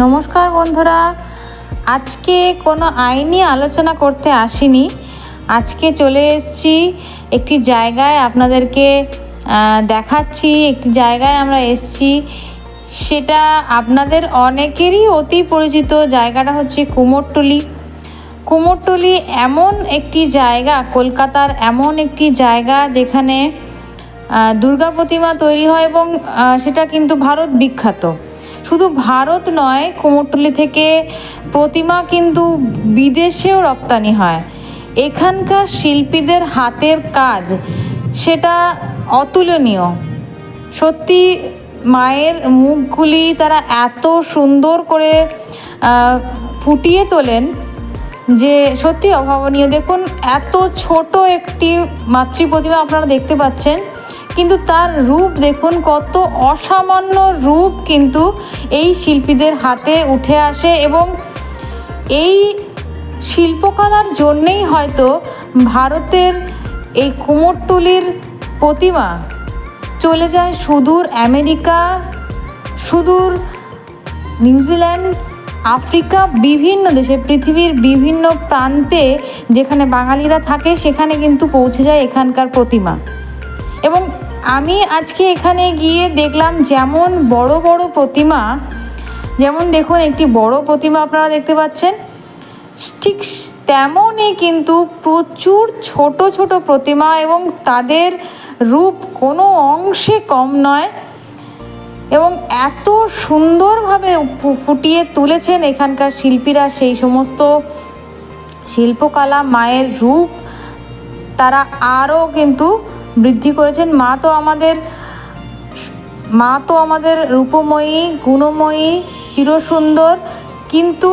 নমস্কার বন্ধুরা। আজকে কোনো আইনি আলোচনা করতে আসিনি। আজকে চলে এসেছি একটি জায়গায় আপনাদেরকে দেখাচ্ছি। একটি জায়গায় আমরা এসেছি। সেটা আপনাদের অনেকেরই অতি পরিচিত জায়গাটা হচ্ছে কুমোরটুলি। কুমোরটুলি এমন একটি জায়গা, কলকাতার এমন একটি জায়গা যেখানে দুর্গা প্রতিমা তৈরি হয় এবং সেটা কিন্তু ভারত বিখ্যাত। শুধু ভারত নয়, কুমোরটুলি থেকে প্রতিমা কিন্তু বিদেশেও রপ্তানি হয়। এখানকার শিল্পীদের হাতের কাজ সেটা অতুলনীয়। সত্যি মায়ের মুখগুলি তারা এত সুন্দর করে ফুটিয়ে তোলেন যে সত্যি অভাবনীয়। দেখুন, এত ছোট একটি মাতৃ প্রতিমা আপনারা দেখতে পাচ্ছেন। কিন্তু তার রূপ দেখুন, কত অসামান্য রূপ কিন্তু এই শিল্পীদের হাতে উঠে আসে এবং এই শিল্পকলার জন্যেই হয়তো ভারতের এই কুমোরটুলির প্রতিমা চলে যায় সুদূর আমেরিকা, সুদূর নিউজিল্যান্ড, আফ্রিকা, বিভিন্ন দেশে, পৃথিবীর বিভিন্ন প্রান্তে যেখানে বাঙালিরা থাকে সেখানে কিন্তু পৌঁছে যায় এখানকার প্রতিমা। এবং আমি আজকে এখানে গিয়ে দেখলাম যেমন বড় বড় প্রতিমা, যেমন দেখুন একটি বড় প্রতিমা আপনারা দেখতে পাচ্ছেন, ঠিক তেমনই কিন্তু প্রচুর ছোট ছোট প্রতিমা এবং তাদের রূপ কোনো অংশে কম নয় এবং এত সুন্দরভাবে ফুটিয়ে তুলেছেন এখানকার শিল্পীরা সেই সমস্ত শিল্পকলা, মায়ের রূপ, তারা আরও কিন্তু বৃদ্ধি করেছেন। মা তো আমাদের, মা তো আমাদের রূপময়ী, গুণময়ী, চিরসুন্দর, কিন্তু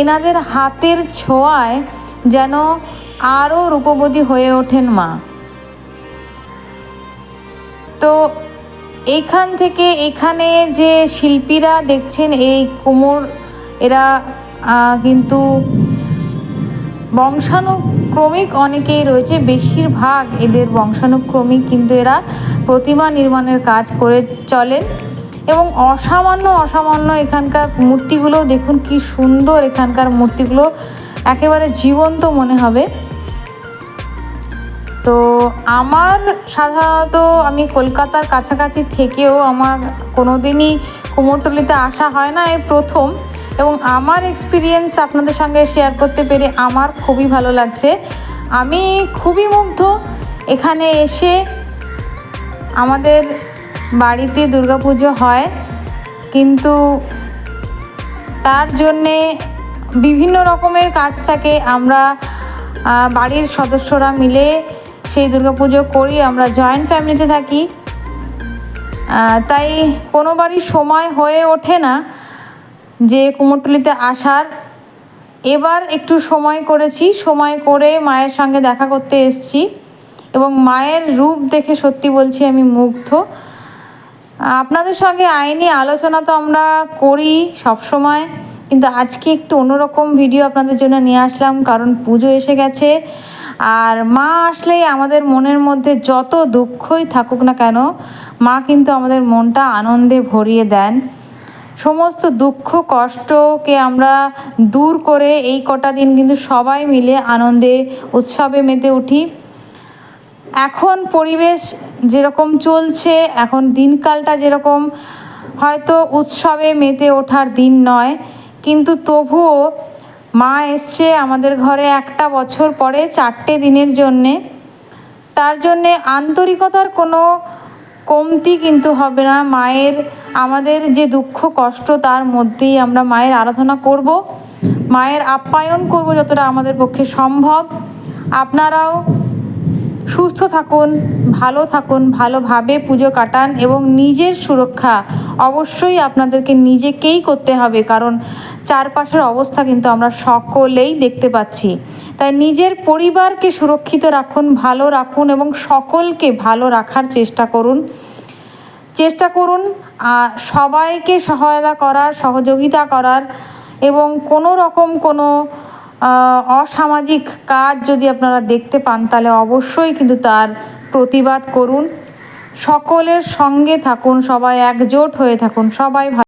এনাদের হাতের ছোঁয়ায় যেন আরও রূপবতী হয়ে ওঠেন মা। তো এইখান থেকে এখানে যে শিল্পীরা দেখছেন, এই কোমর, এরা কিন্তু কিন্তু বংশানুক্রমিক অনেকেই রয়েছে, বেশিরভাগ এদের বংশানুক্রমিক কিন্তু এরা প্রতিমা নির্মাণের কাজ করে চলেন। এবং অসামান্য অসামান্য এখানকার মূর্তিগুলো, দেখুন কি সুন্দর এখানকার মূর্তিগুলো, একেবারে জীবন্ত মনে হবে। তো আমার সাধারণত আমি কলকাতার কাছাকাছি থেকেও আমার কোনো দিনই কুমোরটুলিতে আসা হয় না, এই প্রথম। এবং আমার এক্সপিরিয়েন্স আপনাদের সঙ্গে শেয়ার করতে পেরে আমার খুবই ভালো লাগছে। আমি খুবই মুগ্ধ। এখানে এসে আমাদের বাড়িতে দুর্গাপুজো হয়। কিন্তু তার জন্যে বিভিন্ন রকমের কাজ থাকে। আমরা বাড়ির সদস্যরা মিলে সেই দুর্গাপুজো করি। আমরা জয়েন্ট ফ্যামিলিতে থাকি। তাই কোনো বাড়ির সময় হয়ে ওঠে না। যে কুমোরটুলিতে আসার, এবার একটু সময় করেছি, সময় করে মায়ের সঙ্গে দেখা করতে এসেছি এবং মায়ের রূপ দেখে সত্যি বলছি আমি মুগ্ধ। আপনাদের সঙ্গে আইনি আলোচনা তো আমরা করি সব সময়, কিন্তু আজকে একটু অন্যরকম ভিডিও আপনাদের জন্য নিয়ে আসলাম, কারণ পুজো এসে গেছে। আর মা আসলেই আমাদের মনের মধ্যে যত দুঃখই থাকুক না কেন, মা কিন্তু আমাদের মনটা আনন্দে ভরিয়ে দেন। সমস্ত দুঃখ, কষ্টকে আমরা দূর করে এই কটা দিন কিন্তু সবাই মিলে আনন্দে, উৎসবে মেতে উঠি। এখন পরিবেশ যেরকম চলছে, এখন দিনকালটা যেরকম, হয়তো উৎসবে মেতে ওঠার দিন নয়, কিন্তু তবুও মা এসছে আমাদের ঘরে একটা বছর পরে, চারটে দিনের জন্যে। তার জন্যে আন্তরিকতার কোনো কমতি কিন্তু হবে না। মায়ের, আমাদের যে দুঃখ, কষ্ট, তার মধ্যেই আমরা মায়ের আরাধনা করব। মায়ের আপ্যায়ন করব যতটা আমাদের পক্ষে সম্ভব। আপনারাও সুস্থ থাকুন, ভালো থাকুন, ভালোভাবে পুজো কাটান এবং নিজের সুরক্ষা অবশ্যই আপনাদেরকে নিজেকেই করতে হবে, কারণ চারপাশের অবস্থা কিন্তু আমরা সকলেই দেখতে পাচ্ছি। তাই নিজের পরিবারকে সুরক্ষিত রাখুন, ভালো রাখুন এবং সকলকে ভালো রাখার চেষ্টা করুন। চেষ্টা করুন সবাইকে সহায়তা করার, সহযোগিতা করার এবং কোনো রকম কোনো অসামাজিক কাজ যদি আপনারা দেখতে পান, তাহলে অবশ্যই কিন্তু তার প্রতিবাদ করুন। সকলের সঙ্গে থাকুন সবাই একজোট হয়ে থাকুন সবাই